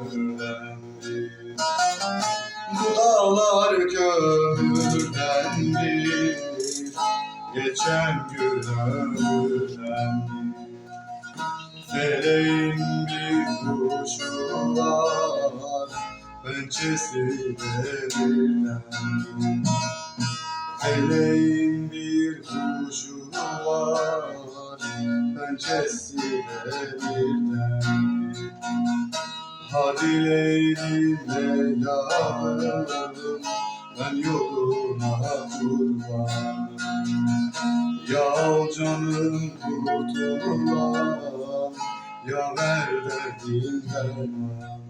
kömürdendi Bu dağlar kömürdendi Geçen gün ömürdendi Feleğin bir kuşu var Pençesi demirlendi Feleğin bir kuşu var Pençesi demirlendi Hadi Leylim'le yavrum Ben yoluna kurban. Ya canım kurtulan Ya ver derdin derman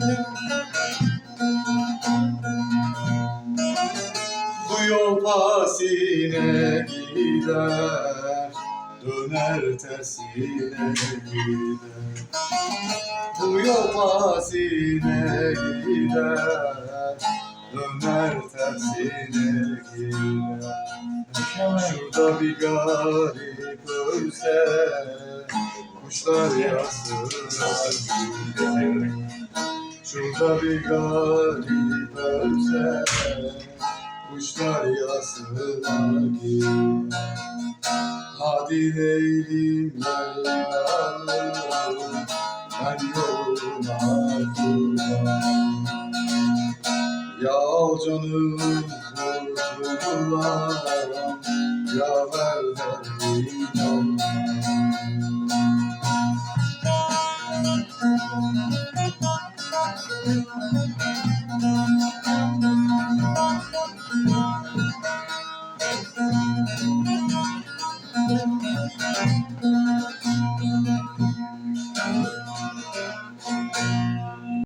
Bu yol pasine gider Döner tersine gider. Bu yol pasine gider Döner tersine gider. Şurada bir garip ölse Kuşlar yaslar gider. Şurada bir garip ölse Kuşlar yaslar gider Hadi Leylim Leylalım Ben yoluna kurban. Ya canım kurtulan Ya ver derdin